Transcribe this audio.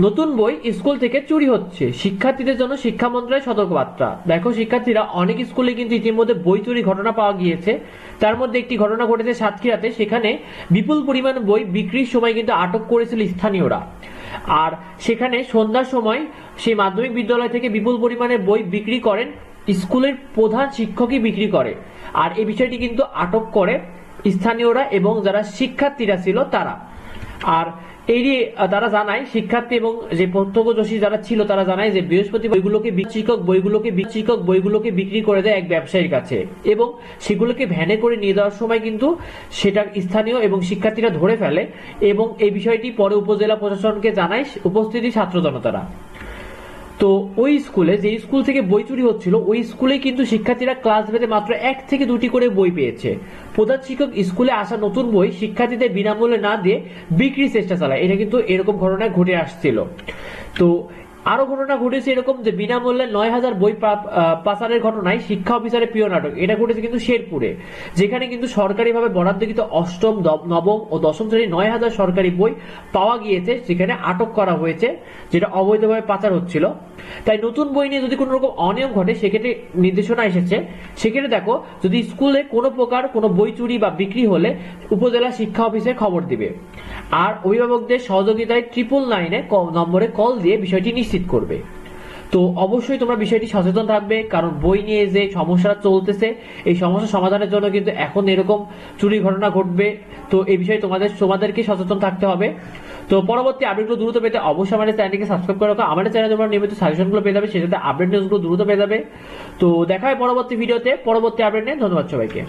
নতুন বই স্কুল থেকে চুরি হচ্ছে। শিক্ষার্থীদের জন্য শিক্ষা মন্ত্রণালয়ের সতর্কবার্তা। দেখো, শিক্ষার্থীরা অনেক স্কুলে কিন্তু ইতিমধ্যে বই চুরি ঘটনা পাওয়া গিয়েছে। তার মধ্যে একটি ঘটনা ঘটেছে সাতক্ষীরাতে। সেখানে বিপুল পরিমাণ বই বিক্রির সময় কিন্তু আটক করেছিল স্থানীয়রা। আর সেখানে সন্ধ্যার সময় সেই মাধ্যমিক বিদ্যালয় থেকে বিপুল পরিমাণে বই বিক্রি করেন স্কুলের প্রধান শিক্ষকই বিক্রি করে। আর এই বিষয়টি কিন্তু আটক করে স্থানীয়রা এবং যারা শিক্ষার্থীরা ছিল তারা। আর এই নিয়ে তারা জানায়, শিক্ষার্থী এবং যে প্রত্যক্ষদর্শী যারা ছিল, তারা জানায় যে বৃহস্পতি বইগুলোকে বিচিকক বইগুলোকে বিচিকক বইগুলোকে বিক্রি করে দেয় এক ব্যবসায়ীর কাছে এবং সেগুলোকে ভ্যানে করে নিয়ে যাওয়ার সময় কিন্তু সেটা স্থানীয় এবং শিক্ষার্থীরা ধরে ফেলে এবং এই বিষয়টি পরে উপজেলা প্রশাসনকে জানায়, উপস্থিতি ছাত্র জনতারা। তো ওই স্কুলে, যে স্কুল থেকে বই চুরি হচ্ছিল, ওই স্কুলে কিন্তু শিক্ষার্থীরা ক্লাস ভেদে মাত্র এক থেকে দুটি করে বই পেয়েছে। প্রধান শিক্ষক স্কুলে আসা নতুন বই শিক্ষার্থীদের বিনামূল্যে না দিয়ে বিক্রির চেষ্টা চালায়। এটা কিন্তু এরকম ঘটনা ঘটে আসছিল। তো আরও ঘটনা ঘটেছে এরকম যে বিনামূল্যে নয় হাজার বই পাচারের ঘটনায় শিক্ষা অফিসারের প্রিয় নাটক। এটা ঘটেছে কিন্তু শেরপুরে, যেখানে কিন্তু সরকারি সরকারিভাবে বরাদ্দকৃত অষ্টম নবম ও দশম শ্রেণির নয় হাজার সরকারি বই পাওয়া গিয়েছে সেখানে আটক করা হয়েছে, যেটা অবৈধভাবে পাচার হচ্ছিল। তাই নতুন বই নিয়ে যদি কোনো রকম অনিয়ম ঘটে, সেক্ষেত্রে নির্দেশনা এসেছে। সেক্ষেত্রে দেখো, যদি স্কুলে কোনো প্রকার কোনো বই চুরি বা বিক্রি হলে উপজেলা শিক্ষা অফিসে খবর দিবে। আর অভিভাবকদের সহযোগিতায় ট্রিপল নাইনে নম্বরে কল দিয়ে বিষয়টি নিশ্চিত করবে। তো অবশ্যই তোমরা বিষয়টি সচেতন থাকবে, কারণ বই নিয়ে যে সমস্যা চলতেছে, এই সমস্যা সমাধানের জন্য কিন্তু এখন এরকম চুরি ঘটনা ঘটবে। তো এই বিষয়ে তোমাদের, তোমাদেরকে সচেতন থাকতে হবে। তো পরবর্তী আপডেটগুলো দ্রুত পেতে অবশ্যই আমাদের চ্যানেলটিকে সাবস্ক্রাইব করে রাখো। আমাদের চ্যানেলে তোমরা নিয়মিত সাজেশনগুলো পেয়ে যাবে, সেটাতে আপডেট নিউজগুলো দ্রুত পেয়ে যাবে। তো দেখা হয় পরবর্তী ভিডিওতে পরবর্তী আপডেট নিয়ে ধন্যবাদ সবাইকে।